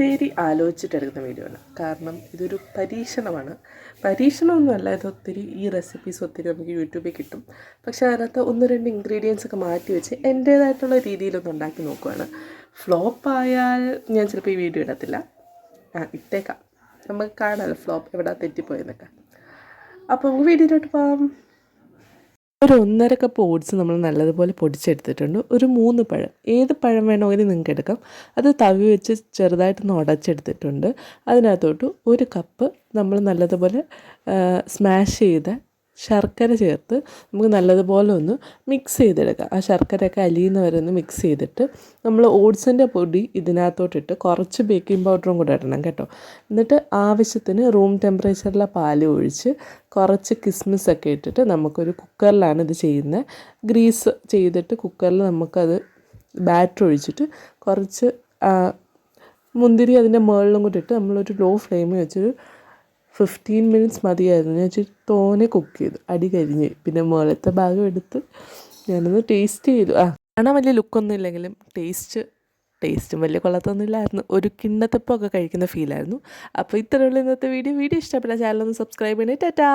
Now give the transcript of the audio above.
ഒത്തിരി ആലോചിച്ചിട്ടെടുക്കുന്ന വീഡിയോ ആണ്. കാരണം ഇതൊരു പരീക്ഷണമാണ്. പരീക്ഷണമൊന്നുമല്ല ഇത് ഒത്തിരി ഈ റെസിപ്പീസ് ഒത്തിരി നമുക്ക് യൂട്യൂബിൽ കിട്ടും. പക്ഷേ അതിനകത്ത് ഒന്ന് രണ്ട് ഇൻഗ്രീഡിയൻസ് ഒക്കെ മാറ്റി വെച്ച് എന്റേതായിട്ടുള്ള രീതിയിലൊന്ന് ഉണ്ടാക്കി നോക്കുവാണ്. ഫ്ലോപ്പ് ആയാൽ ഞാൻ ചിലപ്പോൾ ഈ വീഡിയോ ഇടത്തില്ല. ആ ഇട്ടേക്കാം. നമുക്ക് കാണാമല്ലോ ഫ്ലോപ്പ് എവിടെ തെറ്റിപ്പോയെന്നൊക്കെ. അപ്പോൾ നമുക്ക് വീഡിയോയിലോട്ട് പോകാം ഒരു ഒന്നര കപ്പ് ഓട്സ് നമ്മൾ നല്ലതുപോലെ പൊടിച്ചെടുത്തിട്ടുണ്ട്. ഒരു മൂന്ന് പഴം. ഏത് പഴം വേണമെങ്കിലും നിങ്ങൾക്ക് എടുക്കാം. അത് തവി വെച്ച് ചെറുതായിട്ടൊന്ന് ഉടച്ചെടുത്തിട്ടുണ്ട്. അതിനകത്തോട്ട് ഒരു കപ്പ് നമ്മൾ നല്ലതുപോലെ സ്മാഷ് ചെയ്ത ശർക്കര ചേർത്ത് നമുക്ക് നല്ലതുപോലെ ഒന്ന് മിക്സ് ചെയ്തെടുക്കാം. ആ ശർക്കരയൊക്കെ അലിയുന്ന വരെ ഒന്ന് മിക്സ് ചെയ്തിട്ട് നമ്മൾ ഓട്സിന്റെ പൊടി ഇതിനകത്തോട്ടിട്ട് കുറച്ച് ബേക്കിംഗ് പൗഡറും കൂടെ ഇടണം കേട്ടോ. എന്നിട്ട് ആവശ്യത്തിന് റൂം ടെമ്പറേച്ചറിലെ പാൽ ഒഴിച്ച് കുറച്ച് കിസ്മിസ് ഒക്കെ ഇട്ടിട്ട് നമുക്കൊരു കുക്കറിലാണ് ഇത് ചെയ്യുന്നത്. ഗ്രീസ് ചെയ്തിട്ട് കുക്കറിൽ നമുക്കത് ബാറ്റർ ഒഴിച്ചിട്ട് കുറച്ച് മുന്തിരി അതിന്റെ മുകളിലും കൂടി ഇട്ട് നമ്മളൊരു ലോ ഫ്ലെയിമിൽ വെച്ചൊരു ഫിഫ്റ്റീൻ മിനിറ്റ്സ് മതിയായിരുന്നു. ഞാൻ ഇച്ചിരി തോനെ കുക്ക് ചെയ്തു. അടി കരിഞ്ഞ്. പിന്നെ മുകളത്തെ ഭാഗം എടുത്ത് ഞാനൊന്ന് ടേസ്റ്റ് ചെയ്തു. ആ കാണാൻ വലിയ ലുക്കൊന്നും ഇല്ലെങ്കിലും ടേസ്റ്റ് ടേസ്റ്റും വലിയ കൊള്ളത്തൊന്നുമില്ലായിരുന്നു ഒരു കിണ്ണത്തപ്പൊക്കെ കഴിക്കുന്ന ഫീലായിരുന്നു അപ്പോൾ ഇത്രയുള്ള ഇന്നത്തെ വീഡിയോ വീഡിയോ ഇഷ്ടപ്പെട്ട ചാനലൊന്ന് സബ്സ്ക്രൈബ് ചെയ്യണേ. ടാറ്റാ!